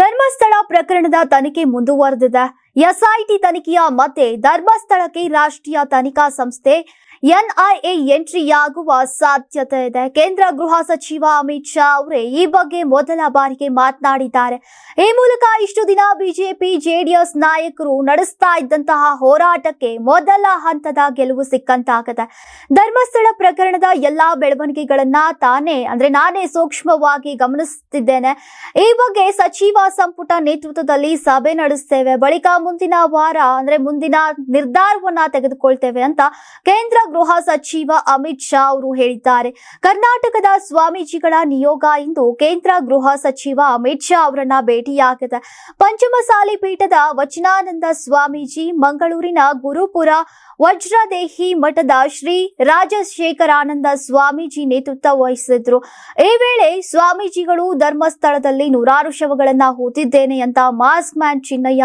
ಧರ್ಮಸ್ಥಳ ಪ್ರಕರಣದ ತನಿಖೆ ಮುಂದುವರೆದಿದೆ. ಎಸ್ಐಟಿ ತನಿಖೆಯ ಮಧ್ಯೆ ಧರ್ಮಸ್ಥಳಕ್ಕೆ ರಾಷ್ಟ್ರೀಯ ತನಿಖಾ ಸಂಸ್ಥೆ ಎನ್ಐಎ ಎಂಟ್ರಿಯಾಗುವ ಸಾಧ್ಯತೆ ಇದೆ. ಕೇಂದ್ರ ಗೃಹ ಸಚಿವ ಅಮಿತ್ ಶಾ ಅವರೇ ಈ ಬಗ್ಗೆ ಮೊದಲ ಬಾರಿಗೆ ಮಾತನಾಡಿದ್ದಾರೆ. ಈ ಮೂಲಕ ಇಷ್ಟು ದಿನ ಬಿಜೆಪಿ, ಜೆಡಿಎಸ್ ನಾಯಕರು ನಡೆಸ್ತಾ ಇದ್ದಂತಹ ಹೋರಾಟಕ್ಕೆ ಮೊದಲ ಹಂತದ ಗೆಲುವು ಸಿಕ್ಕಂತಾಗಿದೆ. ಧರ್ಮಸ್ಥಳ ಪ್ರಕರಣದ ಎಲ್ಲಾ ಬೆಳವಣಿಗೆಗಳನ್ನ ತಾನೇ, ಅಂದ್ರೆ ನಾನೇ ಸೂಕ್ಷ್ಮವಾಗಿ ಗಮನಿಸುತ್ತಿದ್ದೇನೆ ಈ ಬಗ್ಗೆ ಸಚಿವ ಸಂಪುಟ ನೇತೃತ್ವದಲ್ಲಿ ಸಭೆ ನಡೆಸ್ತೇವೆ. ಬಳಿಕ ಮುಂದಿನ ವಾರ, ಅಂದ್ರೆ ಮುಂದಿನ ನಿರ್ಧಾರವನ್ನ ತೆಗೆದುಕೊಳ್ತೇವೆ ಅಂತ ಕೇಂದ್ರ ಗೃಹ ಸಚಿವ ಅಮಿತ್ ಶಾ ಅವರು ಹೇಳಿದ್ದಾರೆ. ಕರ್ನಾಟಕದ ಸ್ವಾಮೀಜಿಗಳ ನಿಯೋಗ ಇಂದು ಕೇಂದ್ರ ಗೃಹ ಸಚಿವ ಅಮಿತ್ ಶಾ ಅವರನ್ನ ಭೇಟಿಯಾಗಿದೆ. ಪಂಚಮಸಾಲಿ ಪೀಠದ ವಚನಾನಂದ ಸ್ವಾಮೀಜಿ ಮಂಗಳೂರಿನ ಗುರುಪುರ ವಜ್ರದೇಹಿ ಮಠದ ಶ್ರೀ ರಾಜಶೇಖರಾನಂದ ಸ್ವಾಮೀಜಿ ನೇತೃತ್ವ ವಹಿಸಿದ್ರು. ಈ ವೇಳೆ ಸ್ವಾಮೀಜಿಗಳು ಧರ್ಮಸ್ಥಳದಲ್ಲಿ ನೂರಾರು ಶವಗಳನ್ನ ಹೂತಿದ್ದೇನೆ ಅಂತ ಮಾಸ್ಕ್ ಮ್ಯಾನ್ ಚಿನ್ನಯ್ಯ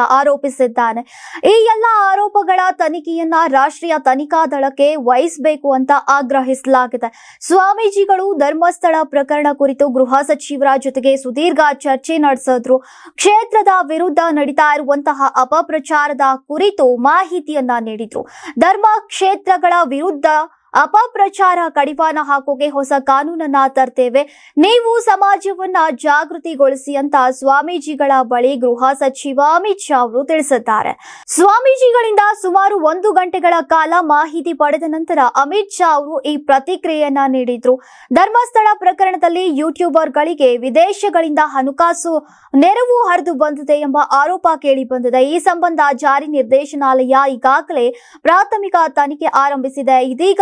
ಆರೋಪಿಸಿದ್ದಾನೆ ಈ ಎಲ್ಲ ಆರೋಪಗಳ ತನಿಖೆಯನ್ನ ರಾಷ್ಟ್ರೀಯ ತನಿಖಾ ದಳಕ್ಕೆ ವಹಿಸಬೇಕು ಅಂತ ಆಗ್ರಹಿಸಲಾಗಿದೆ. ಸ್ವಾಮೀಜಿಗಳು ಧರ್ಮಸ್ಥಳ ಪ್ರಕರಣ ಕುರಿತು ಗೃಹ ಸಚಿವರ ಜೊತೆಗೆ ಸುದೀರ್ಘ ಚರ್ಚೆ ನಡೆಸಿದ್ರು. ಕ್ಷೇತ್ರದ ವಿರುದ್ಧ ನಡೀತಾ ಇರುವಂತಹ ಅಪಪ್ರಚಾರದ ಕುರಿತು ಮಾಹಿತಿಯನ್ನ ನೀಡಿದ್ರು. ಧರ್ಮ ಕ್ಷೇತ್ರಗಳ ವಿರುದ್ಧ ಅಪಪ್ರಚಾರ, ಕಡಿವಾಣ ಹಾಕೋಕೆ ಹೊಸ ಕಾನೂನನ್ನ ತರ್ತೇವೆ. ನೀವು ಸಮಾಜವನ್ನ ಜಾಗೃತಿಗೊಳಿಸಿ ಅಂತ ಸ್ವಾಮೀಜಿಗಳ ಬಳಿ ಗೃಹ ಸಚಿವ ಅಮಿತ್ ಶಾ ಅವರು ತಿಳಿಸಿದ್ದಾರೆ. ಸ್ವಾಮೀಜಿಗಳಿಂದ ಸುಮಾರು ಒಂದು ಗಂಟೆಗಳ ಕಾಲ ಮಾಹಿತಿ ಪಡೆದ ನಂತರ ಅಮಿತ್ ಶಾ ಅವರು ಈ ಪ್ರತಿಕ್ರಿಯೆಯನ್ನ ನೀಡಿದ್ರು. ಧರ್ಮಸ್ಥಳ ಪ್ರಕರಣದಲ್ಲಿ ಯೂಟ್ಯೂಬರ್ಗಳಿಗೆ ವಿದೇಶಗಳಿಂದ ಹಣಕಾಸು ನೆರವು ಹರಿದು ಬಂದಿದೆ ಎಂಬ ಆರೋಪ ಕೇಳಿ ಬಂದಿದೆ. ಈ ಸಂಬಂಧ ಜಾರಿ ನಿರ್ದೇಶನಾಲಯ ಈಗಾಗಲೇ ಪ್ರಾಥಮಿಕ ತನಿಖೆ ಆರಂಭಿಸಿದೆ. ಇದೀಗ